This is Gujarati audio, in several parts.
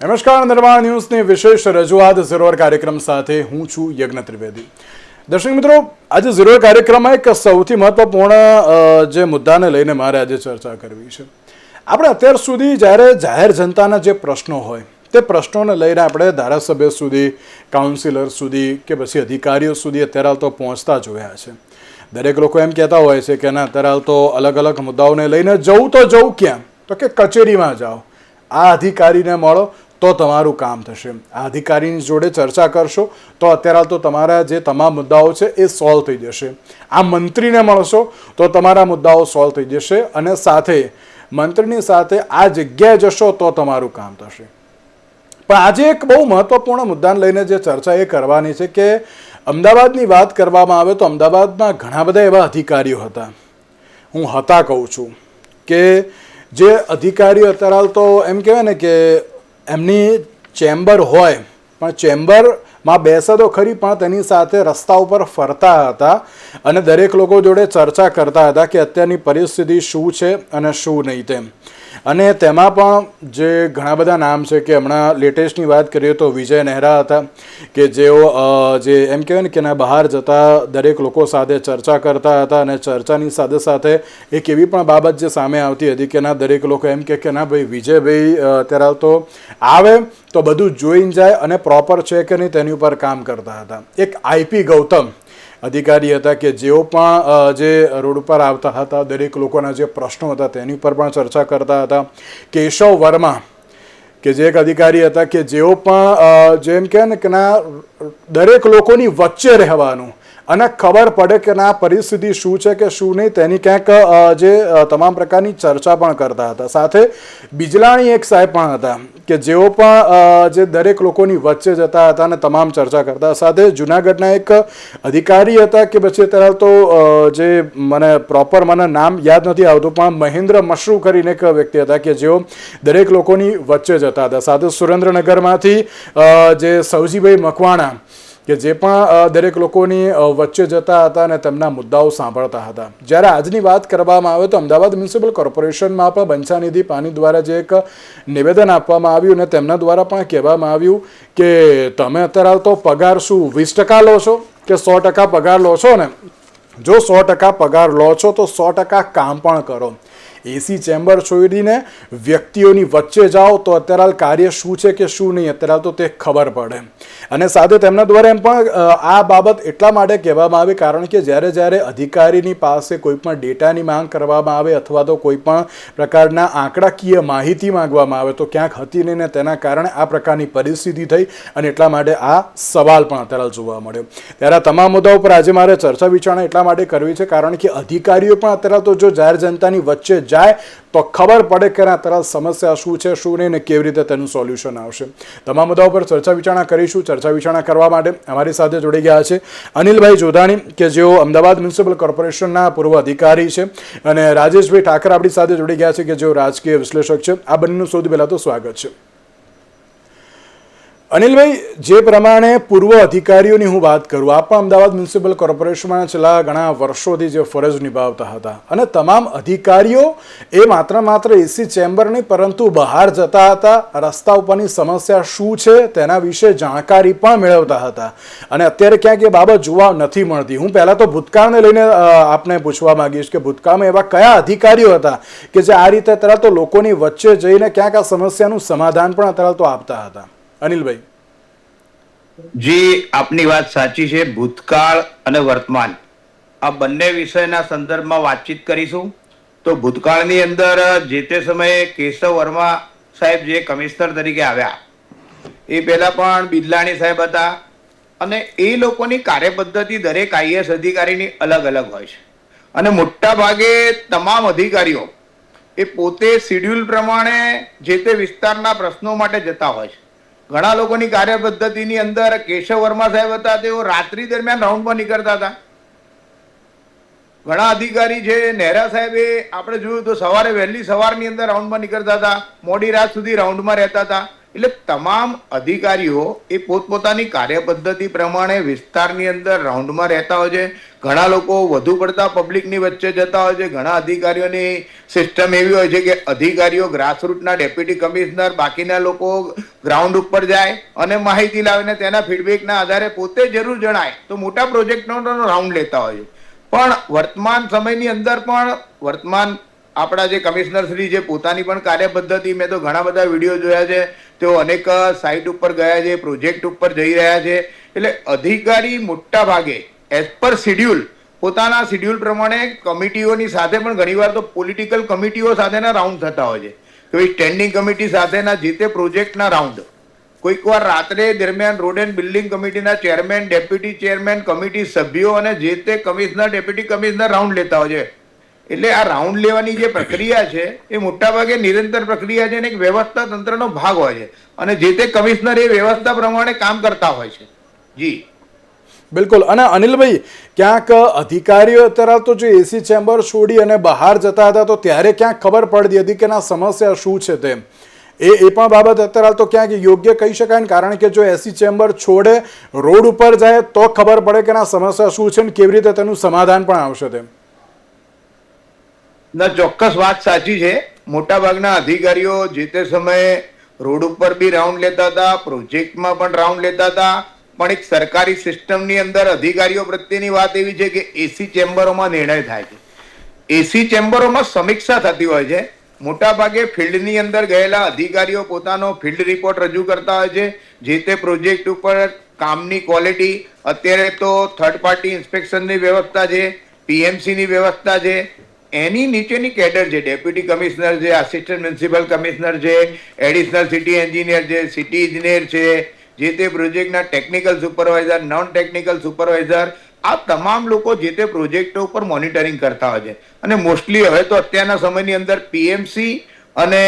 નમસ્કાર, નિર્માણ ન્યૂઝની વિશેષ રજૂઆત ઝીરોર કાર્યક્રમ સાથે હું છું યજ્ઞ ત્રિવેદી. દર્શક મિત્રો, આજે ઝીરોર કાર્યક્રમમાં એક સૌથી મહત્વપૂર્ણ જે મુદ્દાને લઈને મારે આજે ચર્ચા કરવી છે. આપણે અત્યાર સુધી જ્યારે જાહેર જનતાના જે પ્રશ્નો હોય, તે પ્રશ્નોને લઈને આપણે ધારાસભ્ય સુધી, કાઉન્સિલર સુધી કે પછી અધિકારીઓ સુધી અત્યારે હાલ તો પહોંચતા જોયા છે. દરેક લોકો એમ કહેતા હોય છે કે ના, અત્યારે હાલ તો અલગ અલગ મુદ્દાઓને લઈને જવું તો જવું ક્યાં? તો કે કચેરીમાં જાઓ. આ અધિકારીને મળો તો તમારું કામ થશે. આ અધિકારીની જોડે ચર્ચા કરશો, તો અત્યારે તો તમારા જે તમામ મુદ્દાઓ છે એ સોલ્વ થઈ જશે. આ મંત્રીને મળશો, તો તમારા મુદ્દાઓ સોલ્વ થઈ જશે અને સાથે મંત્રીની સાથે આ જગ્યાએ જશો, તો તમારું કામ થશે. પણ આજે એક બહુ મહત્વપૂર્ણ મુદ્દાને લઈને જે ચર્ચા એ કરવાની છે કે અમદાવાદની વાત કરવામાં આવે તો અમદાવાદમાં ઘણા બધા એવા અધિકારીઓ હતા. હું હતા કહું છું કે જે અધિકારીઓ અત્યારે તો એમ કહેવાય ને કે એમની ચેમ્બર હોય, પણ ચેમ્બરમાં બેસે તો ખરી, પણ તેની સાથે રસ્તા ઉપર ફરતા હતા અને દરેક લોકો જોડે ચર્ચા કરતા હતા કે અત્યારની પરિસ્થિતિ શું છે અને શું નહીં તેમ. અને તેમાં પણ જે ઘણા બધા નામ છે કે હમણાં લેટેસ્ટની વાત કરીએ તો વિજય નહેરા હતા, કે જેઓ જે એમ કહેવાય ને કે ના બહાર જતા દરેક લોકો સાથે ચર્ચા કરતા હતા અને ચર્ચાની સાથે સાથે એક એવી પણ બાબત જે સામે આવતી હતી કે ના દરેક લોકો એમ કહે કે ના ભાઈ, વિજયભાઈ અત્યારે તો આવે તો બધું જોઈને જાય અને પ્રોપર છે કે નહીં તેની ઉપર કામ કરતા હતા. એક આઈપી ગૌતમ અધિકારી હતા કે જેઓ પણ જે રોડ ઉપર આવતા હતા, દરેક લોકોના જે પ્રશ્નો હતા તેની ઉપર પણ ચર્ચા કરતા હતા. કેશવ વર્મા, કે જે એક અધિકારી હતા કે જેઓ પણ જેમ કહે ને કે ના, દરેક લોકોની વચ્ચે રહેવાનું અને ખબર પડે કે ના, પરિસ્થિતિ શું છે કે શું નહીં, તેની ક્યાંક જે તમામ પ્રકારની ચર્ચા પણ કરતા હતા. સાથે બિજલાણી એક સાહેબ પણ હતા કે જેઓ પણ જે દરેક લોકોની વચ્ચે જતા હતા અને તમામ ચર્ચા કરતા સાથે જુનાગઢના એક અધિકારી હતા કે પછી અત્યારે તો જે મને પ્રોપર મને નામ યાદ નથી આવતું, પણ મહેન્દ્ર મશરૂ કરીને એક વ્યક્તિ હતા કે જેઓ દરેક લોકોની વચ્ચે જતા હતા. સાથે સુરેન્દ્રનગરમાંથી જે સવજીભાઈ મકવાણા કે જે પણ દરેક લોકોની વચ્ચે જતા હતા અને તેમના મુદ્દાઓ સાંભળતા હતા. જ્યારે આજની વાત કરવામાં આવે તો અમદાવાદ મ્યુનિસિપલ કોર્પોરેશનમાં પણ બંછાનિધિ પાણી દ્વારા જે એક નિવેદન આપવામાં આવ્યું અને તેમના દ્વારા પણ કહેવામાં આવ્યું કે તમે અત્યારે તો પગાર શું, વીસ ટકા લો છો કે સો ટકા પગાર લો છો ને? જો સો ટકા પગાર લો છો તો સો ટકા કામ પણ કરો. એસી ચેમ્બર છોડીને વ્યક્તિઓની વચ્ચે જાઓ તો અત્યારે હાલ કાર્ય શું છે કે શું નહીં અત્યારે હાલ તો તે ખબર પડે. અને સાથે તેમના દ્વારા એમ પણ આ બાબત એટલા માટે કહેવામાં આવી કારણ કે જ્યારે જ્યારે અધિકારીની પાસે કોઈ પણ ડેટાની માંગ કરવામાં આવે અથવા તો કોઈ પણ પ્રકારના આંકડાકીય માહિતી માંગવામાં આવે તો ક્યાંક હતી નહીં ને તેના કારણે આ પ્રકારની પરિસ્થિતિ થઈ અને એટલા માટે આ સવાલ પણ અત્યારે જોવા મળ્યો. ત્યારે તમામ મુદ્દાઓ પર આજે મારે ચર્ચા વિચારણા એટલા માટે કરવી છે કારણ કે અધિકારીઓ પણ અત્યારે તો જો જાહેર જનતાની વચ્ચે જાય, તો ખબર પડે કે આ તરત સમસ્યા શું છે, શું નહીં ને કેવી રીતે તેનું સોલ્યુશન આવશે. તમામ મુદ્દાઓ પર ચર્ચા વિચારણા કરીશું. ચર્ચા વિચારણા કરવા માટે અમારી સાથે જોડી ગયા છે અનિલભાઈ જોધાણી, કે જેઓ અમદાવાદ મ્યુનિસિપલ કોર્પોરેશનના પૂર્વ અધિકારી છે. અને રાજેશભાઈ ઠાકર આપણી સાથે જોડી ગયા છે, કે જેઓ રાજકીય વિશ્લેષક છે. આ બંનેનું સૌથી પહેલાં તો સ્વાગત છે. અનિલભાઈ, જે પ્રમાણે પૂર્વ અધિકારીઓની હું વાત કરું આપ પણ અમદાવાદ મ્યુનિસિપલ કોર્પોરેશનમાં છેલ્લા ઘણા વર્ષોથી જે ફરજ નિભાવતા હતા અને તમામ અધિકારીઓ એ માત્ર માત્ર એસી ચેમ્બર નહીં, પરંતુ બહાર જતા હતા, રસ્તા ઉપરની સમસ્યા શું છે તેના વિશે જાણકારી પણ મેળવતા હતા. અને અત્યારે ક્યાંક એ બાબત જોવા નથી મળતી. હું પહેલાં તો ભૂતકાળને લઈને આપને પૂછવા માગીશ કે ભૂતકાળમાં એવા કયા અધિકારીઓ હતા કે જે આ રીતે અત્યારે તો લોકોની વચ્ચે જઈને ક્યાંક આ સમસ્યાનું સમાધાન પણ અત્યારે તો આપતા હતા? અનિલભાઈ. જી, આપની વાત સાચી છે. ભૂતકાળ અને વર્તમાન. આ બંને વિષયના સંદર્ભમાં વાતચીત કરીશું. તો ભૂતકાળની અંદર જે તે સમયે કેશવ વર્મા સાહેબ જે કમિશનર તરીકે આવ્યા, એ પહેલા પણ બિદલાણી સાહેબ હતા અને એ લોકોની કાર્યપદ્ધતિ દરેક આઈએસ અધિકારીની અલગ અલગ હોય છે. અને મોટા ભાગે તમામ અધિકારીઓ એ પોતે શિડ્યુલ પ્રમાણે જે તે વિસ્તારના પ્રશ્નો માટે જતા હોય છે. ઘણા લોકોની કાર્યપદ્ધતિની અંદર કેશવ વર્મા સાહેબ હતા, તેઓ રાત્રિ દરમિયાન રાઉન્ડમાં નીકળતા હતા. ઘણા અધિકારી છે, નહેરા સાહેબ આપણે જોયું તો સવારે વહેલી સવારની અંદર રાઉન્ડમાં નીકળતા હતા, મોડી રાત સુધી રાઉન્ડમાં રહેતા હતા. એટલે તમામ અધિકારીઓ એ પોતપોતાની કાર્યપદ્ધતિ પ્રમાણે વિસ્તારની અંદર રાઉન્ડમાં રહેતા હોય છે. ઘણા લોકો વધુ પડતા પબ્લિકની વચ્ચે જતા હોય છે. ઘણા અધિકારીઓની સિસ્ટમ એવી હોય છે કે અધિકારીઓ ગ્રાસરૂટના ડેપ્યુટી કમિશનર બાકીના લોકો ગ્રાઉન્ડ ઉપર જાય અને માહિતી લાવીને તેના ફીડબેકના આધારે પોતે જરૂર જણાય. તો મોટા પ્રોજેક્ટનો રાઉન્ડ લેતા હોય પણ વર્તમાન સમયની અંદર પણ વર્તમાન આપણા જે કમિશનર શ્રી છે, પોતાની પણ કાર્યપદ્ધતિ મેં તો ઘણા બધા વીડિયો જોયા છે. તેઓ અનેક સાઇટ ઉપર ગયા છે પ્રોજેક્ટ ઉપર જઈ રહ્યા છે. એટલે અધિકારી મોટા ભાગે એઝ પર શિડ્યુલ પોતાના શિડ્યુલ પ્રમાણે કમિટીઓની સાથે પણ ઘણીવાર તો પોલિટિકલ કમિટીઓ સાથેના રાઉન્ડ થતા હોય છે. કે સ્ટેન્ડિંગ કમિટી સાથેના જે તે પ્રોજેક્ટના રાઉન્ડ કોઈક વાર રાત્રે દરમિયાન રોડ એન્ડ બિલ્ડિંગ કમિટીના ચેરમેન ડેપ્યુટી ચેરમેન કમિટી સભ્યો અને જે તે કમિશનર ડેપ્યુટી કમિશનર રાઉન્ડ લેતા હોય છે. એટલે આ રાઉન્ડ લેવાની જે પ્રક્રિયા છે, એ મોટાભાગે નિરંતર પ્રક્રિયા છે અને એક વ્યવસ્થા તંત્રનો ભાગ હોય છે. અને જે તે કમિશનર એ વ્યવસ્થા પ્રમાણે કામ કરતા હોય છે. જી. બિલકુલ. અને અનિલભાઈ, ક્યાંક અધિકારીઓ અત્યારે તો જે એસી ચેમ્બર છોડી અને બહાર જતા હતા, તો ત્યારે ક્યાંક ખબર પડતી હતી કે ના, સમસ્યા શું છે તે. એ એ પણ બાબત અત્યારે તો ક્યાંક યોગ્ય કહી શકાય ને, કારણ કે જો એસી ચેમ્બર છોડે, રોડ ઉપર જાય, તો ખબર પડે કે ના, સમસ્યા શું છે ને, કેવી રીતે તેનું સમાધાન પણ આવશે તેમ ના, ચોક્કસ વાત સાચી છે. મોટા ભાગના અધિકારીઓ જે તે સમયે રોડ ઉપર બી રાઉન્ડ લેતા હતા પ્રોજેક્ટમાં પણ રાઉન્ડ લેતા હતા. પણ એક સરકારી સિસ્ટમની અંદર અધિકારીઓ પ્રત્યેની વાત એવી છે કે એસી ચેમ્બરોમાં નિર્ણય થાય છે. એસી ચેમ્બરોમાં સમીક્ષા થતી હોય છે. મોટા ભાગે ફિલ્ડની અંદર ગયેલા અધિકારીઓ પોતાનો ફિલ્ડ રિપોર્ટ રજૂ કરતા હોય છે. જે તે પ્રોજેક્ટ ઉપર કામની ક્વોલિટી, અત્યારે તો થર્ડ પાર્ટી ઇન્સ્પેક્શનની વ્યવસ્થા છે પીએમસીની વ્યવસ્થા છે. એની નીચેની કેડર છે, ડેપ્યુટી કમિશનર છે આસિસ્ટન્ટ મ્યુનિસિપલ કમિશનર છે એડિશનલ સિટી એન્જિનિયર છે સિટી ઇજનેર છે જે તે પ્રોજેક્ટના technical supervisor non technical supervisor આ તમામ લોકો જે તે પ્રોજેક્ટો ઉપર મોનિટરિંગ કરતા હોય છે. અને મોસ્ટલી હવે તો અત્યારના સમયની અંદર પીએમસી અને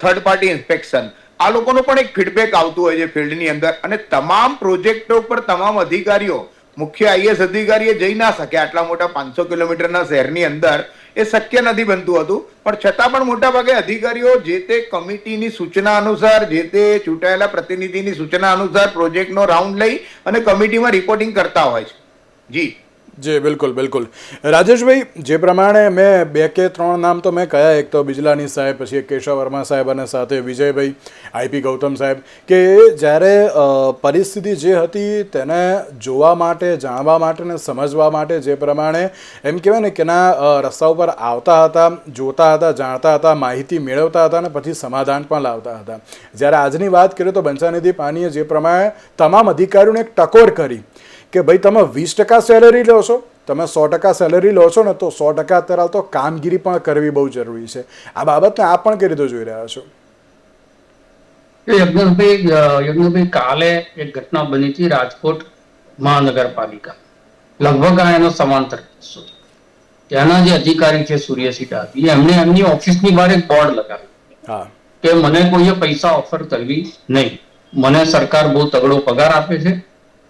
થર્ડ પાર્ટી ઇન્સ્પેક્શન આ લોકોનો પણ એક ફીડબેક આવતું હોય છે ફિલ્ડની અંદર. અને તમામ પ્રોજેક્ટો ઉપર તમામ અધિકારીઓ, મુખ્ય આઈએસ અધિકારીએ જઈ ના શકે આટલા મોટા પાંચસો કિલોમીટરના શહેરની અંદર એ શક્ય નથી બનતું હતું. પણ છતાં પણ મોટા ભાગે અધિકારીઓ જે તે કમિટીની સૂચના અનુસાર, જે તે ચૂંટાયેલા પ્રતિનિધિની સૂચના અનુસાર પ્રોજેક્ટનો રાઉન્ડ લઈ અને કમિટીમાં રિપોર્ટિંગ કરતા હોય છે. જી. જી, બિલકુલ બિલકુલ. રાજેશભાઈ, જે પ્રમાણે મેં બે કે ત્રણ નામ તો મેં કયા, એક તો બિજલાની સાહેબ, પછી કેશવ વર્મા સાહેબ અને સાથે વિજયભાઈ, આઈપી ગૌતમ સાહેબ, કે જ્યારે પરિસ્થિતિ જે હતી તેને જોવા માટે, જાણવા માટે ને સમજવા માટે જે પ્રમાણે, એમ કહેવાય ને કે ના રસ્તા ઉપર આવતા હતા, જોતા હતા, જાણતા હતા, માહિતી મેળવતા હતા અને પછી સમાધાન પણ લાવતા હતા. જ્યારે આજની વાત કરીએ તો બંસાનિધિ પાનીએ જે પ્રમાણે તમામ અધિકારીઓને એક ટકોર કરી કે ભાઈ તમે વીસ ટકા સેલેરી લો છો તમે સો ટકા સેલેરી લો છો ને તો સો ટકા અત્યારે તો કામગીરી પણ કરવી બહુ જરૂરી છે. આ બાબતને આ પણ કઈ રીતે જોઈ રહ્યા છો? યજ્ઞભાઈ યજ્ઞભાઈ કાલે એક ઘટના બની હતી રાજકોટ મહાનગરપાલિકા. લગભગ આ એનો સમાંતર કિસ્સો ત્યાંના જે અધિકારી છે સૂર્ય સિટાથી એમણે એમની ઓફિસની બહાર એક બોર્ડ લગાવ્યું. હા. કે મને કોઈએ પૈસા ઓફર કરવી નહીં. મને સરકાર બહુ તગડો પગાર આપે છે.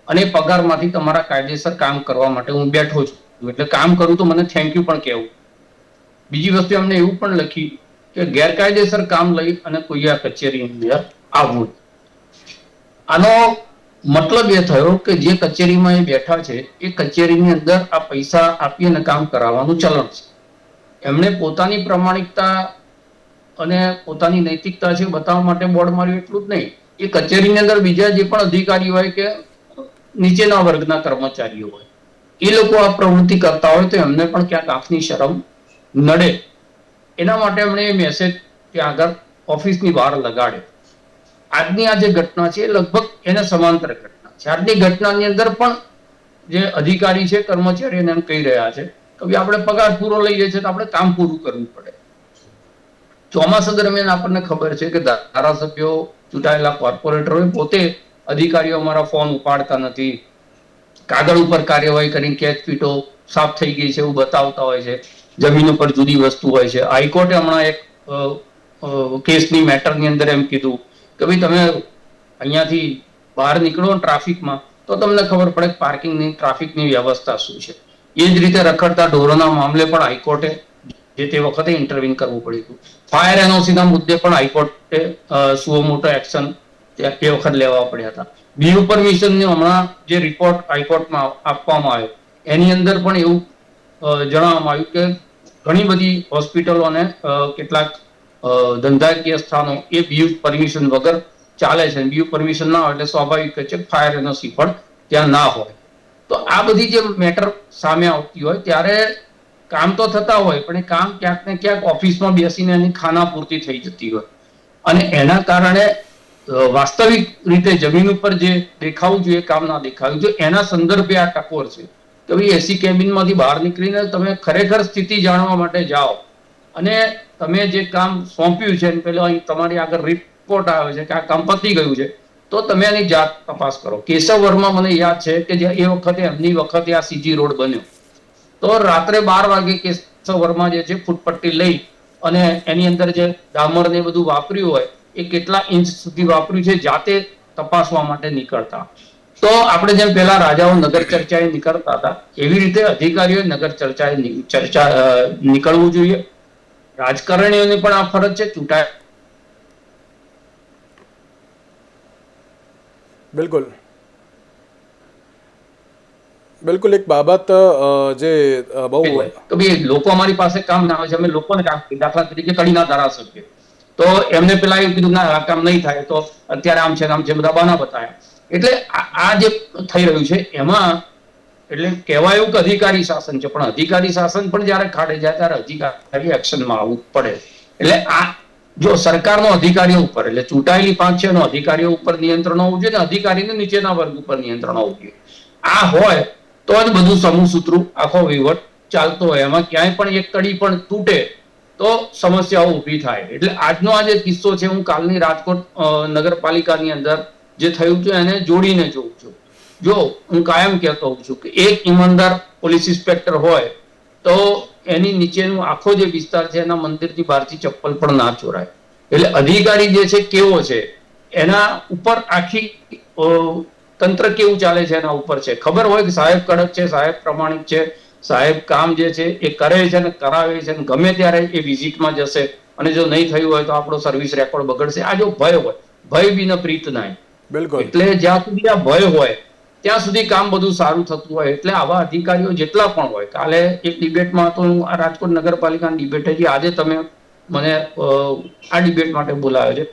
અને પગારમાંથી તમારા કાયદેસર કામ કરવા માટે હું બેઠો છું. એટલે કામ કરું તો મને થેન્ક યુ પણ કહેવું. બીજી વસ્તુ એમને એવું પણ લખી કે ગેરકાયદેસર કામ લઈ અને કોઈ આ કચેરી અંદર આવવું. આનો મતલબ એ થયો કે જે કચેરીમાં એ બેઠા છે, એ કચેરીની અંદર આ પૈસા આપી અને કામ કરાવવાનું ચલણ છે. એમણે પોતાની પ્રમાણિકતા અને પોતાની નૈતિકતા છે બતાવવા માટે બોર્ડ માર્યું એટલું જ નહીં. એ કચેરીની અંદર બીજા જે પણ અધિકારી હોય કે નીચેના વર્ગના કર્મચારીઓ હોય. એ લોકો આ પ્રવૃત્તિ કરતા હોય તો એમને પણ ક્યાંક આંખની શરમ નડે. એના માટે એમણે મેસેજ ત્યાં આગળ ઓફિસની બહાર લગાડ્યો. આજની આ જે ઘટના છે એ લગભગ એને સમાંતર ઘટના છે. આજની ઘટનાની અંદર પણ જે અધિકારી છે, કર્મચારી એને એમ કહી રહ્યા છે કે ભાઈ આપણે પગાર પૂરો લઈએ છીએ તો આપણે કામ પૂરું કરવું પડે. ચોમાસા દરમિયાન આપણને ખબર છે કે ધારાસભ્યો ચૂંટાયેલા કોર્પોરેટરોએ પોતે અધિકારીઓ અમારા ફોન ઉપાડતા નથી. કાગળ ઉપર કાર્યવાહી કરીને કેચપીટો સાફ થઈ ગઈ છે એવું બતાવતા હોય છે. જમીન ઉપર જુદી વસ્તુ હોય છે. હાઈકોર્ટે હમણાં એક કેસની મેટરની અંદર એમ કીધું કે ભાઈ તમે અહીંયાથી બહાર નીકળો ટ્રાફિકમાં, તો તમને ખબર પડે કે પાર્કિંગની, ટ્રાફિકની વ્યવસ્થા શું છે. એ જ રીતે રખડતા ઢોરોના મામલે પણ હાઈકોર્ટે જે તે વખતે ઇન્ટરવ્યુ કરવું પડ્યું ફાયર એનઓસીના મુદ્દે પણ હાઈકોર્ટે સુઓ મોટો એક્શન તે વખત લેવા પડ્યા હતા. બીયુ પરમિશન હમણાં જે રિપોર્ટ હાઈકોર્ટમાં આપવામાં આવ્યો, એની અંદર પણ એવું જણાવવામાં આવ્યું કે ઘણી બધી હોસ્પિટલો અને કેટલાક ધંધાકીય સ્થાનો એ બીયુ પરમિશન વગર ચાલે છે. બીયુ પરમિશન ના હોય એટલે સ્વાભાવિક છે ફાયર એનઓસી પણ ત્યાં ના હોય. તો આ બધી જે મેટર સામે આવતી હોય, ત્યારે કામ તો થતા હોય, પણ એ કામ ક્યાંક ને ક્યાંક ઓફિસમાં બેસીને એની ખાના પૂરતી થઈ જતી હોય. અને એના કારણે વાસ્તવિક રીતે જમીન ઉપર જે દેખાવું જોઈએ, કામ ના દેખાવું જોઈએ એના સંદર્ભે આ ટકોર છે કે ભાઈ એસી કેબિનમાંથી બહાર નીકળીને તમે ખરેખર સ્થિતિ જાણવા માટે જાઓ. અને તમે જે કામ સોંપ્યું છે પેલો અહીં તમારી આગળ રિપોર્ટ આવે છે કે આ કામ પતી ગયું છે, તો તમે એની જાત તપાસ કરો. કેશવ વર્મા મને યાદ છે કે જે એ વખતે એમની વખતે આ સીજી રોડ બન્યો. તો રાત્રે બાર વાગે કેશવ વર્મા જે છે, ફૂટપટ્ટી લઈ અને એની અંદર જે ડામર ને બધું વાપર્યું હોય એ કેટલા ઇંચ સુધી વાપર્યું છે જાતે તપાસવા માટે નીકળતા. તો આપણે જેમ પેલા રાજાઓ નગર ચર્ચાએ નીકળતા હતા એવી રીતે અધિકારીઓ નગર ચર્ચાએ ચર્ચા નીકળવું જોઈએ. રાજકારણીઓની પણ આ ફરજ છે ચૂંટાય. બિલકુલ. બિલકુલ એક બાબત જે બહુ કે ભાઈ લોકો અમારી પાસે કામ ના આવે છે અમે લોકોને કામ દાખલા તરીકે કડીના ધારાસભ્ય. તો એમને પેલા એવું કીધું, ના કામ નહીં થાય. તો અત્યારે આમ છે આમ છે, બધા બાના બતાવ્યા એટલે આ જે થઈ રહ્યું છે, એમાં એટલે કહેવાયું કે અધિકારી શાસન છે, પણ અધિકારી શાસન પણ જ્યારે ખાડે જાય, ત્યારે અધિકારી એક્શનમાં આવવું પડે. એટલે આ જો સરકારનો અધિકારીઓ ઉપર, એટલે ચૂંટાયેલી પાંચ છે અધિકારીઓ ઉપર નિયંત્રણ હોવું જોઈએ અને અધિકારીને નીચેના વર્ગ ઉપર નિયંત્રણ હોવું જોઈએ. આ હોય, તો જ બધું સમૂહ સૂત્રું આખો વહીવટ ચાલતો હોય. એમાં ક્યાંય પણ એક કડી પણ તૂટે તો સમસ્યાઓ ઊભી થાય. એટલે આજનો આ જે કિસ્સો છે, હું કાલની રાજકોટ નગરપાલિકાની અંદર જે થયું છે એને જોડીને જોઉં છું. જો હું કાયમ કહેતો હોઉં છું કે એક ઈમાનદાર પોલીસ ઇન્સ્પેક્ટર હોય, તો એની નીચેનું આખો જે વિસ્તાર છે, એના મંદિરથી બહારથી ચપ્પલ પણ ના ચોરાય. એટલે અધિકારી જે છે, કેવો છે? એના ઉપર આખી તંત્ર કેવું ચાલે છે એના ઉપર છે? ખબર હોય કે સાહેબ કડક છે, સાહેબ પ્રમાણિક છે સાહેબ કામ જે છે એ કરે છે ને કરાવે છે ને ગમે ત્યારે એ વિઝિટમાં જશે. અને જો નહીં થયું હોય તો આપણો સર્વિસ રેકોર્ડ બગડશે. આ જો ભય હોય ભય વિના પ્રીત નાય. બિલકુલ. એટલે જ્યાં સુધી આ ભય હોય ત્યાં સુધી કામ બધું સારું થતું હોય. એટલે આવા અધિકારીઓ જેટલા પણ હોય કાલે એક ડિબેટમાં તો હું આ રાજકોટ નગરપાલિકાની ડિબેટ હતી. આજે તમે મને આ ડિબેટ માટે બોલાવ્યો છે.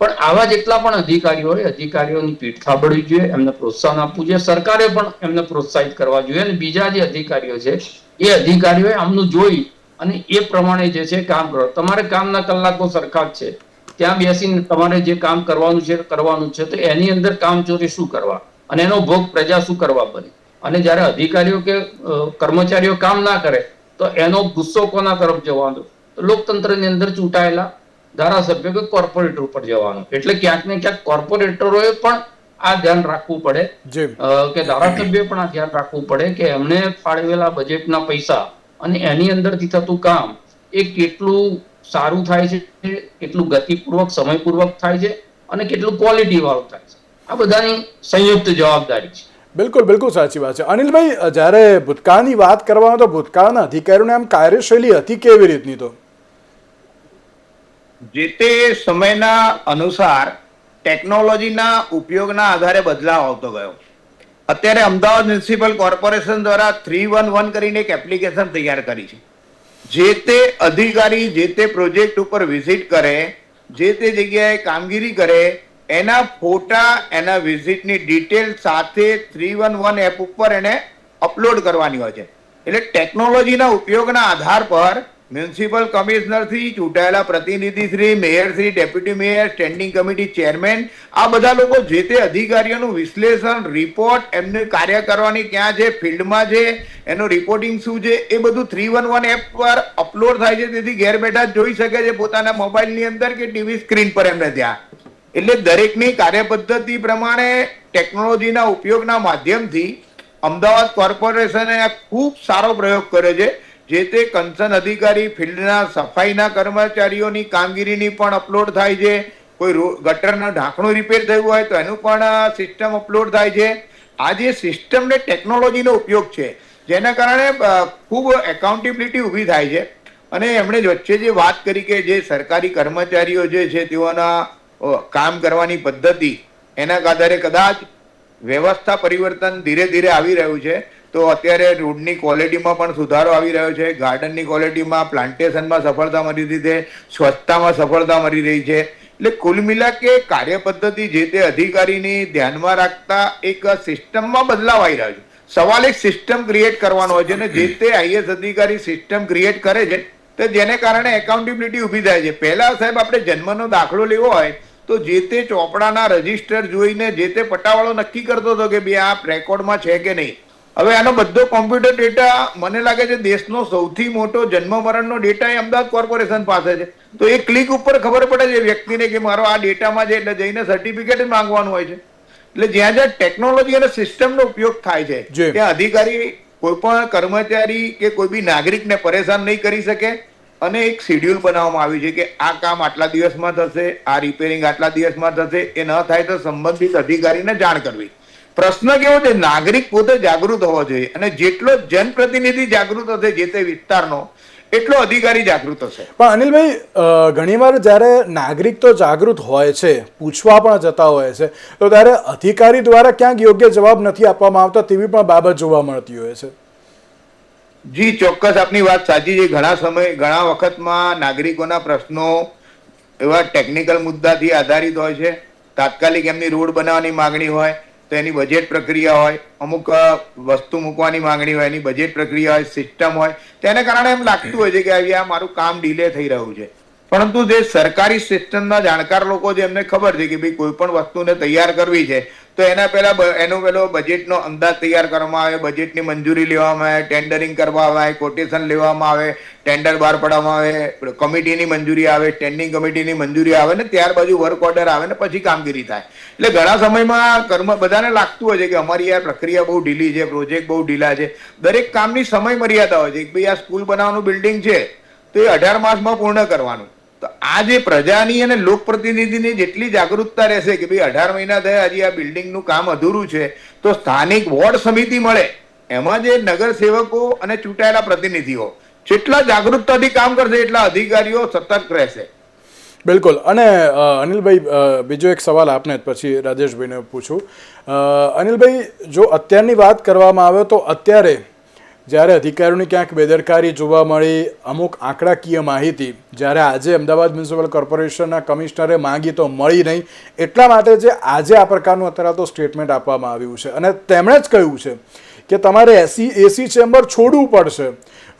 પણ આવા જેટલા પણ અધિકારીઓ હોય, અધિકારીઓની પીઠ થાબડવી જોઈએ, એમને પ્રોત્સાહન આપવું જોઈએ. સરકારે પણ એમને પ્રોત્સાહિત કરવા જોઈએ. અને બીજા જે અધિકારીઓ છે, એ અધિકારીઓએ આમનું જોઈ અને એ પ્રમાણે જે છે કામ કરો. તમારે કામના કલાકો સરખા જ છે. ત્યાં બેસીને તમારે જે કામ કરવાનું છે કરવાનું છે, તો એની અંદર કામચોરી શું કરવા? અને એનો ભોગ પ્રજા શું કરવા બને? અને જ્યારે અધિકારીઓ કે કર્મચારીઓ કામ ના કરે, તો એનો ગુસ્સો કોના તરફ જવાનો? લોકતંત્રની અંદર ચૂંટાયેલા ધારાસભ્ય કે કોર્પોરેટર ઉપર જવાનું. એટલે ક્યાંક ને ક્યાંક કોર્પોરેટરોએ પણ આ ધ્યાન રાખવું પડે. કે ધારાસભ્ય પણ આ ધ્યાન રાખવું પડે કે એમને ફાળવેલા બજેટના પૈસા અને એની અંદરથી થતું કામ એ કેટલું સારું થાય છે કેટલું ગતિપૂર્વક સમયપૂર્વક થાય છે અને કેટલું ક્વોલિટી વાળું થાય છે. આ બધાની સંયુક્ત જવાબદારી છે. બિલકુલ બિલકુલ સાચી વાત છે. અનિલભાઈ જ્યારે ભૂતકાળની વાત કરવામાં તો ભૂતકાળના અધિકારીઓને આમ કાર્યશૈલી હતી કેવી રીતની તો? જે તે સમયના અનુસાર ટેકનોલોજીના ઉપયોગના આધારે બદલાવ આવતો ગયો. અત્યારે અમદાવાદ મ્યુનિસિપલ કોર્પોરેશન દ્વારા થ્રી વન વન કરીને એક એપ્લિકેશન તૈયાર કરી છે. જે તે અધિકારી જે તે પ્રોજેક્ટ ઉપર વિઝિટ કરે, જે તે જગ્યાએ કામગીરી કરે, એના ફોટા, એના વિઝિટની ડિટેલ સાથે થ્રી વન વન એપ ઉપર એને અપલોડ કરવાની હોય છે. એટલે ટેકનોલોજીના ઉપયોગના આધાર પર મ્યુનિસિપલ કમિશનરથી ચૂંટાયેલા પ્રતિનિધિશ્રી મેયરશ્રી deputy mayor standing committee chairman આ બધા લોકો જે તે અધિકારીઓનું વિશ્લેષણ રિપોર્ટ એમનું કાર્ય કરવાની ક્યાં છે, ફિલ્ડમાં છે, એનું રિપોર્ટિંગ શું છે, એ બધું થ્રી વન વન એપ પર અપલોડ થાય છે, તેથી ઘેર બેઠા જોઈ શકે છે પોતાના મોબાઈલની અંદર કે ટીવી સ્ક્રીન પર એમને ત્યાં. એટલે દરેકની કાર્યપદ્ધતિ પ્રમાણે ટેકનોલોજીના ઉપયોગના માધ્યમથી અમદાવાદ કોર્પોરેશને ખૂબ સારો પ્રયોગ કર્યો છે. જે તે કન્સર્ન અધિકારી ફિલ્ડના સફાઈના કર્મચારીઓની કામગીરીની પણ અપલોડ થાય છે. કોઈ ગટરનું ઢાંકણું રિપેર થયું હોય તો એનું પણ સિસ્ટમ અપલોડ થાય છે. આ જે સિસ્ટમ ને ટેકનોલોજીનો ઉપયોગ છે, જેના કારણે ખૂબ એકાઉન્ટેબિલિટી ઊભી થાય છે. અને એમણે વચ્ચે જે વાત કરી કે જે સરકારી કર્મચારીઓ જે છે તેઓના કામ કરવાની પદ્ધતિ, એના આધારે કદાચ વ્યવસ્થા પરિવર્તન ધીરે ધીરે આવી રહ્યું છે. તો અત્યારે રોડની ક્વોલિટીમાં પણ સુધારો આવી રહ્યો છે, ગાર્ડનની ક્વોલિટીમાં, પ્લાન્ટેશનમાં સફળતા મળી રહી છે, સ્વચ્છતામાં સફળતા મળી રહી છે. એટલે કુલ મિલા કે કાર્ય પદ્ધતિ જે તે અધિકારીની ધ્યાનમાં રાખતા એક સિસ્ટમમાં બદલાવ આવી રહ્યો છે. સવાલ એક સિસ્ટમ ક્રિએટ કરવાનો હોય છે અને જે તે આઈએસ અધિકારી સિસ્ટમ ક્રિએટ કરે છે, તો જેને કારણે એકાઉન્ટેબિલિટી ઊભી થાય છે. પહેલા સાહેબ, આપણે જન્મનો દાખલો લેવો હોય, તો જે તે ચોપડાના રજિસ્ટર જોઈને જે તે પટાવાળો નક્કી કરતો હતો કે ભાઈ આ રેકોર્ડમાં છે કે નહીં? હવે આનો બધો કોમ્પ્યુટર ડેટા મને લાગે છે દેશનો સૌથી મોટો જન્મ મરણનો ડેટા એ અમદાવાદ કોર્પોરેશન પાસે છે. તો એ ક્લિક ઉપર ખબર પડે છે વ્યક્તિને કે મારો આ ડેટામાં છે એટલે જઈને સર્ટિફિકેટ માંગવાનું હોય છે. એટલે જ્યાં જ્યાં ટેકનોલોજી અને સિસ્ટમનો ઉપયોગ થાય છે. ત્યાં અધિકારી કોઈ પણ કર્મચારી કે કોઈ બી નાગરિકને પરેશાન નહીં કરી શકે અને એક શેડ્યુલ બનાવવામાં આવ્યું છે કે આ કામ આટલા દિવસમાં થશે આ રિપેરિંગ આટલા દિવસમાં થશે એ ન થાય તો સંબંધિત અધિકારીને જાણ કરવી. પ્રશ્ન કેવો છે? નાગરિક પોતે જાગૃત હોવો જોઈએ અને જેટલો જનપ્રતિનિધિ જાગૃત હશે જે તે વિસ્તારનો એટલો અધિકારી જાગૃત હશે. પણ અનિલભાઈ ઘણીવાર જ્યારે નાગરિક તો જાગૃત હોય છે પૂછવા પણ જતા હોય છે તો ત્યારે અધિકારી દ્વારા ક્યાંક યોગ્ય જવાબ નથી આપવામાં આવતા તેવી પણ બાબત જોવા મળતી હોય છે. જી ચોક્કસ આપની વાત સાચી છે. ઘણા સમય ઘણા વખતમાં નાગરિકોના પ્રશ્નો એવા ટેકનિકલ મુદ્દાથી આધારિત હોય છે. તાત્કાલિક એમની રોડ બનાવવાની માંગણી હોય. તો એની બજેટ પ્રક્રિયા હોય, અમુક વસ્તુ મૂકવાની માંગણી હોય, એની બજેટ પ્રક્રિયા હોય સિસ્ટમ હોય તેને કારણે એમ લાગતું હોય છે કે આ મારું કામ ડીલે થઈ રહ્યું છે. પરંતુ જે સરકારી સિસ્ટમના જાણકાર લોકો જે એમને ખબર છે કે ભાઈ કોઈ પણ વસ્તુને તૈયાર કરવી છે, તો એના પહેલા એનો પેલો બજેટનો અંદાજ તૈયાર કરવામાં આવે બજેટની મંજૂરી લેવામાં આવે ટેન્ડરિંગ કરવામાં આવે કોટેશન લેવામાં આવે ટેન્ડર બહાર પાડવામાં આવે કમિટીની મંજૂરી આવે સ્ટેન્ડિંગ કમિટીની મંજૂરી આવે ને ત્યાર બાજુ વર્ક ઓર્ડર આવે ને પછી કામગીરી થાય. એટલે ઘણા સમયમાં કર્મ, બધાને લાગતું હોય છે કે અમારી આ પ્રક્રિયા બહુ ઢીલી છે પ્રોજેક્ટ બહુ ઢીલા છે. દરેક કામની સમય મર્યાદા હોય છે કે ભાઈ આ સ્કૂલ બનાવવાનું બિલ્ડિંગ છે, તો એ અઢાર માસમાં પૂર્ણ કરવાનું. તો આ જે પ્રજાની અને લોકપ્રતિનિધિની જેટલી જાગૃતતા રહેશે કે ભાઈ અઢાર મહિના થયા, હજી આ બિલ્ડિંગનું કામ અધૂરું છે, તો સ્થાનિક વોર્ડ સમિતિ મળે. એમાં જે નગર સેવકો અને ચૂંટાયેલા પ્રતિનિધિઓ, જેટલા જાગૃતતાથી કામ કરશે, એટલા અધિકારીઓ સતર્ક રહેશે. બિલકુલ. અને અનિલભાઈ બીજો એક સવાલ આપને પછી રાજેશભાઈને પૂછું. અનિલભાઈ, જો અત્યારની વાત કરવામાં આવે તો અત્યારે જ્યારે અધિકારીઓની ક્યાંક બેદરકારી જોવા મળી અમુક આંકડાકીય માહિતી, જ્યારે આજે અમદાવાદ મ્યુનિસિપલ કોર્પોરેશનના કમિશનરે માંગી તો મળી નહીં, એટલા માટે જે આજે આ પ્રકારનું અત્યારે તો સ્ટેટમેન્ટ આપવામાં આવ્યું છે. અને તેમણે જ કહ્યું છે કે તમારે એસી એસી ચેમ્બર છોડવું પડશે.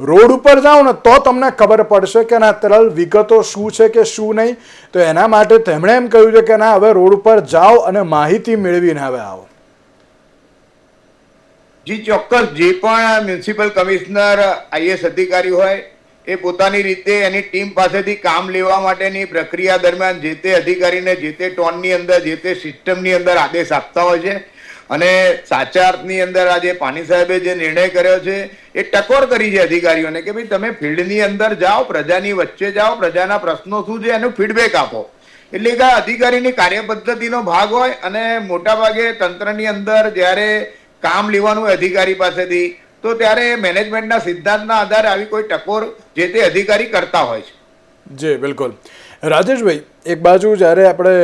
રોડ ઉપર જાઓ ને તો તમને ખબર પડશે કે ના તરલ વિગતો શું છે કે શું નહીં. તો એના માટે તેમણે એમ કહ્યું છે કે ના, હવે રોડ ઉપર જાઓ અને માહિતી મેળવીને હવે આવો. જી, ચોક્કસ. જે પણ મ્યુનિસિપલ કમિશનર આઈએસ અધિકારી હોય, એ પોતાની રીતે એની ટીમ પાસેથી કામ લેવા માટેની પ્રક્રિયા દરમિયાન જે તે અધિકારીને જે તે ટોનની અંદર, જે તે સિસ્ટમની અંદર આદેશ આપતા હોય છે. અને સાચા અર્થની અંદર આજે પાણી સાહેબે જે નિર્ણય કર્યો છે, એ ટકોર કરી છે અધિકારીઓને કે ભાઈ તમે ફિલ્ડની અંદર જાઓ, પ્રજાની વચ્ચે જાઓ, પ્રજાના પ્રશ્નો શું છે એનું ફીડબેક આપો. એટલે કે અધિકારીની કાર્યપદ્ધતિનો ભાગ હોય અને મોટાભાગે તંત્રની અંદર જ્યારે કામ લેવાનું અધિકારી પાસેથી, તો ત્યારે મેનેજમેન્ટના સિદ્ધાંતના આધારે આવી કોઈ ટકોર જે તે અધિકારી કરતા હોય છે. જી, બિલકુલ. રાજેશભાઈ, એક બાજુ જ્યારે આપણે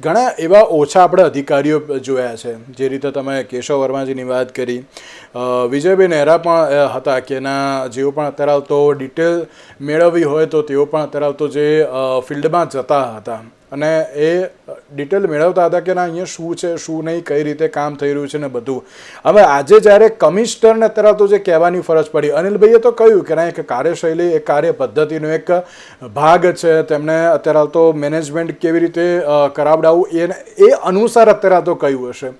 ઘણા એવા ઓછા આપણે અધિકારીઓ જોયા છે, જે રીતે તમે કેશવ વર્માજીની વાત કરી વિજયભાઈ નહેરા પણ હતા કે ના, જેઓ પણ અત્યારે આવતો ડિટેલ મેળવવી હોય તો તેઓ પણ અત્યારે આવતો જે ફિલ્ડમાં જતા હતા. અને એ ડિટેલ મેળવતા હતા કે ના, અહીંયા શું છે, શું નહીં, કઈ રીતે કામ થઈ રહ્યું છે ને બધું. હવે આજે જ્યારે કમિશનરને અત્યારે તો જે કહેવાની ફરજ પડી. અનિલભાઈએ તો કહ્યું કે ના, એક કાર્યશૈલી, એક કાર્ય પદ્ધતિનો એક ભાગ છે. તેમણે અત્યારે તો મેનેજમેન્ટ કેવી રીતે કરાવડાવવું એ એ અનુસાર અત્યારે તો કહ્યું હશે.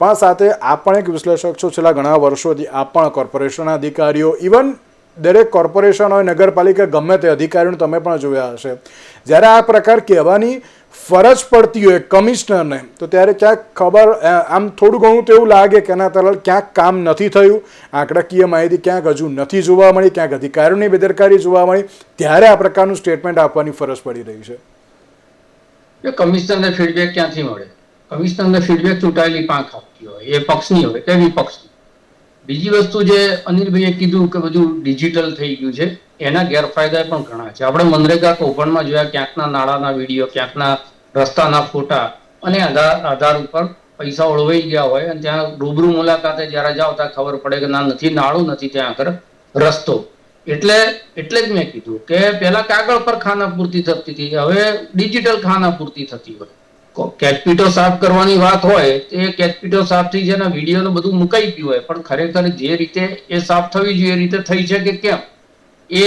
પણ સાથે આ પણ એક વિશ્લેષક છો. છેલ્લા ઘણા વર્ષોથી આ પણ કોર્પોરેશનના અધિકારીઓ. ઇવન દરેક કોર્પોરેશન હોય, નગરપાલિકા, ગમે તે અધિકારીઓને તમે પણ જોયા હશે. જ્યારે આ પ્રકાર કહેવાની ફરજ પડતી હોય કમિશનરને, તો ત્યારે ક્યાંક ખબર આમ થોડું ઘણું તો એવું લાગે કે એના તરલ ક્યાંક કામ નથી થયું, આંકડાકીય માહિતી ક્યાંક હજુ નથી જોવા મળી, ક્યાંક અધિકારીઓની બેદરકારી જોવા મળી, ત્યારે આ પ્રકારનું સ્ટેટમેન્ટ આપવાની ફરજ પડી રહી છે. કમિશનરને ફીડબેક ક્યાંથી મળે? કમિશનરને ફીડબેક ચૂંટાયેલી પાંખ આપતી હોય, એ પક્ષની હોય કે વિપક્ષની? બીજી વસ્તુ જે અનિલભાઈએ કીધું કે બધું ડિજિટલ થઈ ગયું છે, એના ગેરફાયદા પણ ઘણા છે. આપણે મનરેગા કૌભાંડમાં જોયા ક્યાંકના નાળાના વીડિયો, ક્યાંકના રસ્તાના ફોટા અને આધાર આધાર ઉપર પૈસા ઓળવાઈ ગયા હોય અને ત્યાં રૂબરૂ મુલાકાતે જ્યારે જાઓ ત્યાં ખબર પડે કે ના, નથી, નાળું નથી ત્યાં આગળ, રસ્તો. એટલે એટલે જ મેં કીધું કે પહેલા કાગળ પર ખાના પૂર્તિ થતી હતી, હવે ડિજિટલ ખાના પૂર્તિ થતી હોય. કેચપીટો સાફ કરવાની વાત હોય એ કેચપીટો સાફ થઈ છે ને વીડિયો બધું મુકાઈ ગયું હોય. પણ ખરેખર જે રીતે એ સાફ થવી જોઈએ રીતે થઈ છે કે કેમ? એ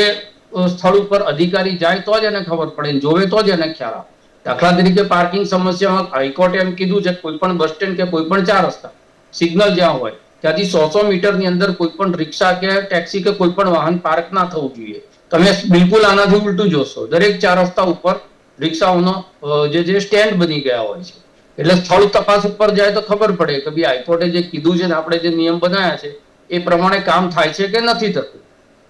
સ્થળ ઉપર અધિકારી જાય તો જ એને ખબર પડે જોવે તો જ એને ખ્યાલ આવે. દાખલા તરીકે પાર્કિંગ સમસ્યામાં હાઈકોર્ટે એમ કીધું છે કોઈ પણ બસ સ્ટેન્ડ કે કોઈ પણ ચાર રસ્તા, સિગ્નલ જ્યાં હોય, ત્યાંથી સો સો મીટરની અંદર કોઈ પણ રિક્ષા કે ટેક્સી કે કોઈ પણ વાહન પાર્ક ના થવું જોઈએ. તમે બિલકુલ આનાથી ઉલટું જોશો. દરેક ચાર રસ્તા ઉપર રિક્ષાઓનો જે જે સ્ટેન્ડ બની ગયા હોય છે. એટલે સ્થળ તપાસ ઉપર જાય તો ખબર પડે કે ભાઈ હાઈકોર્ટે જે કીધું છે ને આપણે જે નિયમ બનાવ્યા છે, એ પ્રમાણે કામ થાય છે કે નથી થતું.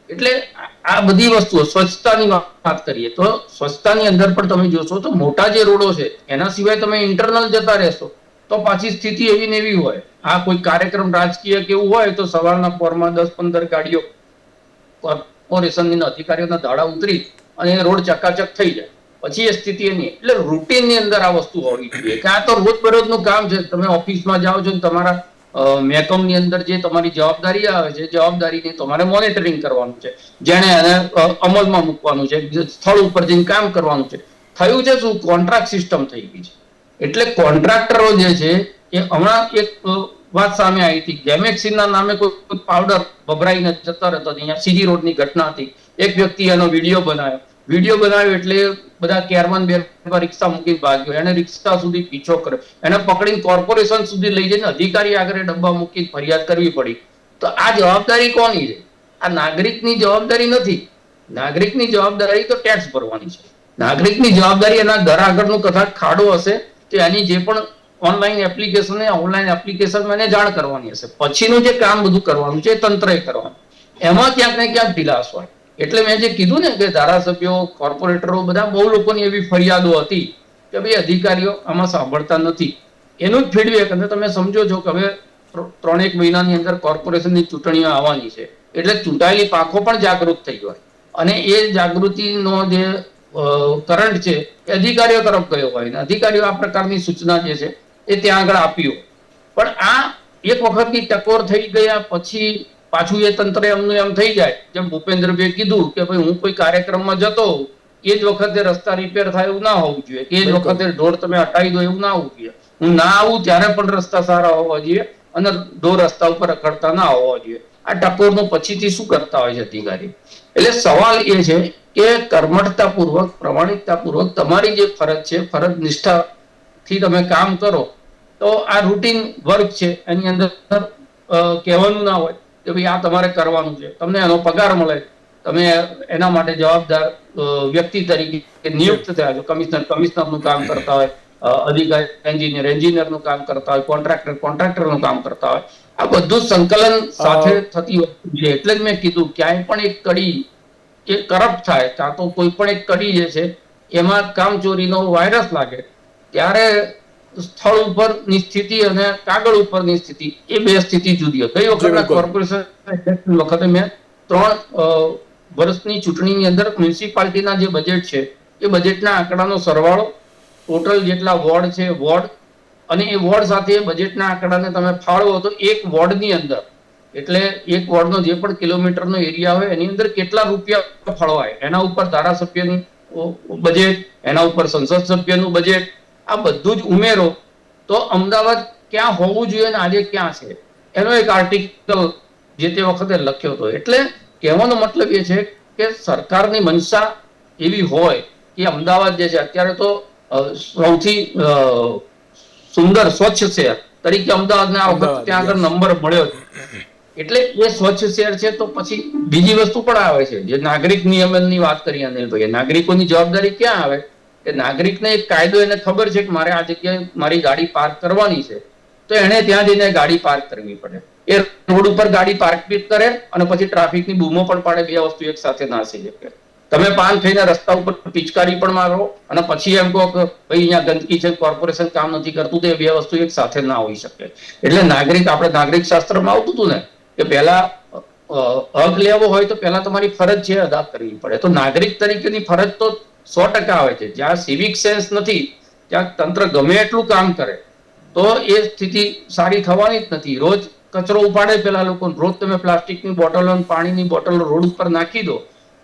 એટલે આ- બધી વસ્તુઓ, સ્વચ્છતાની વાત કરીએ તો સ્વચ્છતાની અંદર પણ તમે જોશો તો મોટા જે રોડો છે, એના સિવાય તમે ઇન્ટરનલ જતા રહેશો, તો પાછી સ્થિતિ એવી ને એવી હોય. આ કોઈ કાર્યક્રમ રાજકીય કે એવું હોય તો સવારના પોરમાં દસ પંદર ગાડીઓ, કોર્પોરેશનની અધિકારીઓના ધાડા ઉતરી અને રોડ ચકાચક થઈ જાય. પછી એ સ્થિતિ એની, એટલે રૂટીનની અંદર આ વસ્તુ હોવી જોઈએ. કે આ તો રોજબરોજનું કામ છે, તમે ઓફિસમાં જાઓ છો ને તમારા મહેકમની અંદર જે તમારી જવાબદારી આવે છે જવાબદારીની તમારે મોનિટરિંગ કરવાનું છે. જેને એને અમલમાં મૂકવાનું છે સ્થળ ઉપર જઈને કામ કરવાનું છે. થયું છે શું? કોન્ટ્રાક્ટ સિસ્ટમ થઈ ગઈ છે. એટલે કોન્ટ્રાક્ટરો જે છે, એ હમણાં એક વાત સામે આવી હતી ગેમેક્સિન ના નામે કોઈ પાવડર ભભરાઈને જતો રહેતો હતો. અહીંયા સીજી રોડની ઘટના હતી. એક વ્યક્તિ એનો વીડિયો બનાવ્યો. વીડિયો બનાવ્યો એટલે બધા કેરવાન બે રિક્ષા મૂકી ભાગ્યો. એને રિક્ષા સુધી પીછો કર્યો. એને પકડીને કોર્પોરેશન સુધી લઈ જઈને અધિકારી આગળ ડબ્બા મૂકી ફરિયાદ કરવી પડી. તો આ જવાબદારી કોની છે? આ નાગરિકની જવાબદારી નથી. નાગરિકની જવાબદારી તો ટેક્સ ભરવાની છે. નાગરિકની જવાબદારી એના ઘર આગળનું કદાચ ખાડો હશે તો એની જે પણ ઓનલાઈન એપ્લિકેશન ઓનલાઈન એપ્લિકેશન એને જાણ કરવાની હશે. પછીનું જે કામ બધું કરવાનું છે તંત્રએ કરવાનું. એમાં ક્યાંક ને ક્યાંક ઢીલાસ હોય એટલે મેં જે કીધું ને કે ધારાસભ્યો, કોર્પોરેટરો બધા બહુ લોકોની એવી ફરિયાદો હતી કે ભાઈ અધિકારીઓ આમાં સાંભળતા નથી. એનું જ ફીડબેક અને તમે સમજો છો કે હવે ત્ર- ત્રણેક મહિનાની અંદર કોર્પોરેશનની ચૂંટણીઓ આવવાની છે. એટલે ચૂંટાયેલી પાંખો પણ જાગૃત થઈ હોય. અને એ જાગૃતિનો જે કરંટ છે એ અધિકારીઓ તરફ ગયો હોય ને અધિકારીઓ આ પ્રકારની સૂચના જે છે એ ત્યાં આગળ આપી હોય. પણ આ એક વખતની ટકોર થઈ ગયા પછી પાછું એ તંત્ર એમનું એમ થઈ જાય. જેમ ભૂપેન્દ્રભાઈ કીધું કે ભાઈ હું કોઈ કાર્યક્રમમાં જતો હોઉં, એ જ વખતે રસ્તા રિપેર થાય એવું ના હોવું જોઈએ. એ જ વખતે ઢોર તમે હટાવી દો એવું ના હોવું જોઈએ. હું ના આવું ત્યારે પણ રસ્તા સારા હોવા જોઈએ અને ઢોર રસ્તા ઉપર રખડતા ના હોવા જોઈએ. આ ટકોરનું પછીથી શું કરતા હોય છે અધિકારી? એટલે સવાલ એ છે કે કર્મઠતાપૂર્વક પ્રમાણિકતાપૂર્વક તમારી જે ફરજ છે ફરજ નિષ્ઠાથી તમે કામ કરો તો આ રૂટીન વર્ક છે. એની અંદર કહેવાનું ના હોય. કે ભાઈ આ તમારે કરવાનું છે. તમને એનો પગાર મળે. તમે એના માટે જવાબદાર વ્યક્તિ તરીકે નિયુક્ત થયા છો. કમિશનર કમિશનરનું કામ કરતા હોય અધિકારી એન્જિનિયર એન્જિનિયરનું કામ કરતા હોય કોન્ટ્રાક્ટર કોન્ટ્રાક્ટરનું કામ કરતા હોય. આ બધું સંકલન સાથે થતી વસ્તુ છે. એટલે જ મેં કીધું ક્યાંય પણ એક કડી કે કરપ્ટ થાય કાં તો કોઈ પણ એક કડી જે છે એમાં કામચોરીનો વાયરસ લાગે. ત્યારે સ્થળ ઉપરની સ્થિતિ અને કાગળ ઉપરની સ્થિતિ એ બે સ્થિતિ જુદી ગઈ વખતના કોર્પોરેશન વખતે? મેં ત્રણ વર્ષની ચૂંટણીની અંદર મ્યુનિસિપાલિટીના જે બજેટ છે એ બજેટના આંકડાનો સરવાળો ટોટલ જેટલા વોર્ડ છે વોર્ડ. અને એ વોર્ડ સાથે બજેટના આંકડાને તમે ફાળવો તો એક વોર્ડની અંદર. એટલે એક વોર્ડનો જે પણ કિલોમીટરનો એરિયા હોય એની અંદર કેટલા રૂપિયા ફાળવાય? એના ઉપર ધારાસભ્યનું બજેટ એના ઉપર સંસદ સભ્યનું બજેટ આ બધું જ ઉમેરો તો અમદાવાદ ક્યાં હોવું જોઈએ અને આજે ક્યાં છે? એનો એક આર્ટિકલ જે તે વખતે લખ્યો હતો. એટલે કહેવાનો મતલબ એ છે કે સરકારની મનસા એવી હોય કે અમદાવાદ જે છે અત્યારે તો સૌથી સુંદર સ્વચ્છ શહેર તરીકે અમદાવાદને આ વખત ત્યાં આગળ નંબર મળ્યો છે. એટલે એ સ્વચ્છ શહેર છે તો પછી બીજી વસ્તુ પણ આવે છે. જે નાગરિક નિયમનની વાત કરી અનિલભાઈ નાગરિકોની જવાબદારી ક્યાં આવે? કે નાગરિકને એક કાયદો એને ખબર છે કે મારે આ જગ્યાએ મારી ગાડી પાર્ક કરવાની છે, તો એને ત્યાં જઈને ગાડી પાર્ક કરવી પડે. એ રોડ ઉપર ગાડી પાર્ક બી કરે અને પછી ટ્રાફિકની બૂમો પણ પાડે, બે વસ્તુ એક સાથે નાસી શકે. તમે પાન થઈને રસ્તા ઉપર પિચકારી પણ મારો અને પછી એમ કહો કે ભાઈ અહીંયા ગંદકી છે કોર્પોરેશન કામ નથી કરતું, તો એ બે વસ્તુ એક સાથે ના હોઈ શકે. એટલે નાગરિક, આપણે નાગરિક શાસ્ત્રમાં આવતું હતું ને, કે પહેલા હક લેવો હોય તો પહેલા તમારી ફરજ છે અદા કરવી પડે. તો નાગરિક તરીકેની ફરજ તો સો ટકા આવે છે. જ્યાં સિવિક સેન્સ નથી, ત્યાં તંત્ર ગમે એટલું કામ કરે, તો એ સ્થિતિ સારી થવાની જ નથી. રોજ કચરો ઉપાડે પેલા લોકો રોજ તમે પ્લાસ્ટિકની બોટલો અને પાણીની બોટલો રોડ ઉપર નાખી દો,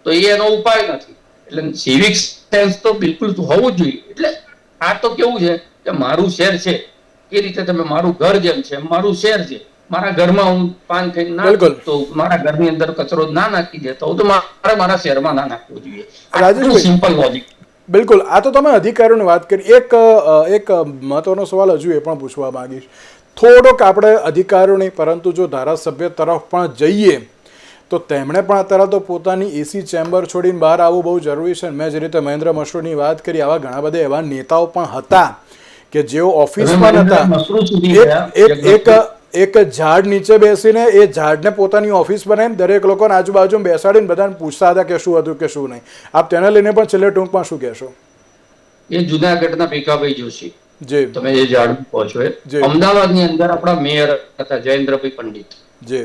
તો એ એનો ઉપાય નથી. એટલે સિવિક સેન્સ તો બિલકુલ હોવું જોઈએ. એટલે આ તો કેવું છે કે મારું શહેર છે. એ રીતે તમે મારું ઘર જેમ છે મારું શહેર છે. મારા ઘરમાં હું પાન થઈને ના તો મારા ઘરની અંદર કચરો ના નાખી દેતો હું તો મારે મારા શહેરમાં ના નાખવો જોઈએ. રાજેશભાઈ. સિમ્પલ લોજિક બિલકુલ. આ તો તમે અધિકારીઓની વાત કરી. એક એક મહત્વનો સવાલ હજુ એ પણ પૂછવા માંગીશ. થોડોક આપણે અધિકારીઓની પરંતુ જો ધારાસભ્ય તરફ પણ જઈએ તો તેમણે પણ અત્યારે તો પોતાની એસી ચેમ્બર છોડીને બહાર આવવું બહુ જરૂરી છે. મેં જે રીતે મહેન્દ્ર મશરૂની વાત કરી આવા ઘણા બધા એવા નેતાઓ પણ હતા કે જેઓ ઓફિસમાં હતા એક એક એક ઝાડ નીચે બેસીને એ ઝાડને પોતાની ઓફિસ બનાવીને દરેક લોકોને આજુબાજુ બેસાડીને બધાને પૂછતા હતા કે શું હતું કે શું નહીં. આપ તેને લઈને પણ છેલ્લે ટૂંકમાં શું કહેશો? એ જુનાગઢના ભીખાભાઈ જોશી. જે. તમે જે ઝાડ કહો છો અમદાવાદની અંદર આપણા મેયર હતા જયેન્દ્રભાઈ પંડિત. જે.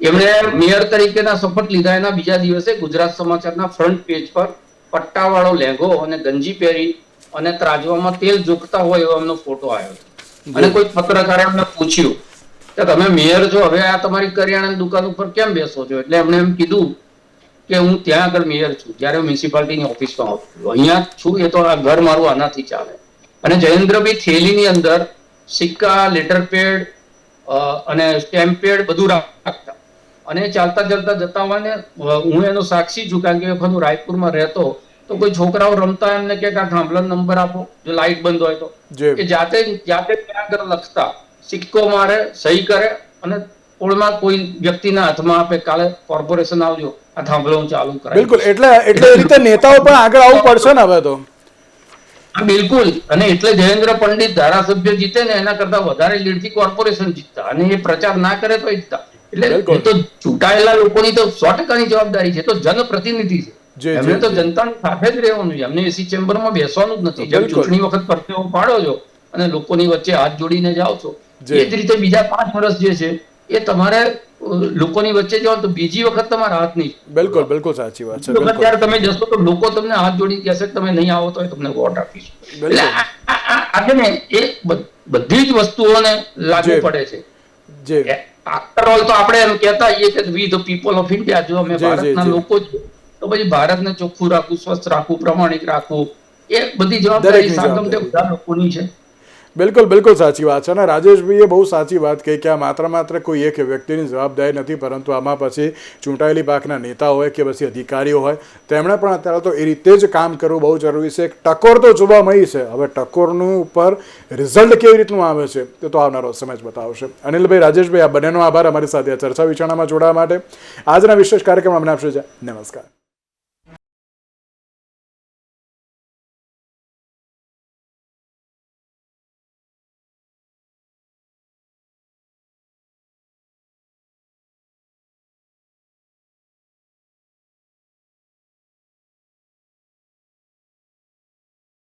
એમણે મેયર તરીકેના શપથ લીધા. એના બીજા દિવસે ગુજરાત સમાચારના ફ્રન્ટ પેજ પર પટ્ટાવાળો લેંઘો અને ગંજી પહેરી અને ત્રાજવામાં તેલ ઝૂકતા હોય એવો એમનો ફોટો આવ્યો. અને કોઈ પત્રકારે એમને પૂછ્યું કે તમે મેયર છો હવે આ તમારી કરિયાણાની દુકાન ઉપર કેમ બેસો છો? એટલે એમણે એમ કીધું કે હું ત્યાં આગળ મેયર છું જ્યારે મ્યુનિસિપાલિટીની ઓફિસમાં આવું છું. અહીંયા છું એ તો આ ઘર મારું આનાથી ચાલે. અને જયેન્દ્રભાઈ થેલીની અંદર સિક્કા લેટર પેડ અને સ્ટેમ્પ પેડ બધું રાખતા. અને ચાલતા ચાલતા જતા હોવાને હું એનો સાક્ષી છું કારણ કે વખત હું રાયપુરમાં રહેતો તો કોઈ છોકરાઓ રમતા એમને કે આ થાંભલા નંબર આપો જો લાઇટ બંધ હોય તો. કે જાતે જાતે ત્યાં આગળ લખતા. સિક્કો મારે સહી કરે અને કોળમાં કોઈ વ્યક્તિના હાથમાં આપે કાલે કોર્પોરેશન આવજો આ થાંભલો ચાલુ કરાવી બિલકુલ એટલે એટલે એ રીતે નેતાઓ પણ આગળ આવવું પડશે ને હવે તો. બિલકુલ. અને એટલે જયેન્દ્ર પંડિત ધારાસભ્ય જીતે ને એના કરતા વધારે લીડથી કોર્પોરેશન જીતતા. અને એ પ્રચાર ના કરે તો જીતતા. એટલે તો ચૂંટાયેલા લોકોની તો સો ટકાની જવાબદારી છે. તો જનપ્રતિનિધિ છે. એમને તો. જનતાની સાથે જ રહેવાનું છે. એમને એસી ચેમ્બરમાં બેસવાનું જ નથી. જેમ ચૂંટણી વખત પરસેવો પાડો છો અને લોકોની વચ્ચે હાથ જોડીને જાઓ છો. એ જ રીતે બીજા પાંચ વર્ષ જે છે એ તમારે લોકોની વચ્ચે જાઓ તો બીજી વખત તમારા હાથ નહીં. બિલકુલ બિલકુલ સાચી વાત છે વખત જ્યારે તમે જશો તો લોકો તમને હાથ જોડી કહેશે તમે નહીં આવો તો તમને વોટ આપીશ. એટલે આજે ને એ બધી જ વસ્તુઓને લાગુ પડે છે. જે આફ્ટર ઓલ તો આપણે એમ કહેતા હોઈએ કે we the people of India જો અમે ભારતના લોકો છીએ તો પછી ભારતને ચોખ્ખું રાખવું સ્વસ્થ રાખવું પ્રમાણિક રાખવું એ બધી જવાબદારી સાગમ તે. બધા લોકોની છે. બિલકુલ બિલકુલ સાચી વાત છે. અને રાજેશભાઈએ બહુ સાચી વાત કહી કે આ માત્ર માત્ર કોઈ એક વ્યક્તિની જવાબદારી નથી, પરંતુ આમાં પછી ચૂંટાયેલી પાકના નેતા હોય કે પછી અધિકારીઓ હોય, તેમણે પણ અત્યારે તો એ રીતે જ કામ કરવું બહુ જરૂરી છે. ટકોર તો જોવા મળી છે. હવે ટકોરનું ઉપર રિઝલ્ટ કેવી રીતનું આવે છે તે તો આવનારો સમય જ બતાવશે. અનિલભાઈ, રાજેશભાઈ, આ બંનેનો આભાર. અમારી સાથે ચર્ચા વિચારણામાં જોડાવા માટે. આજના વિશેષ કાર્યક્રમ અમને આપશો નમસ્કાર.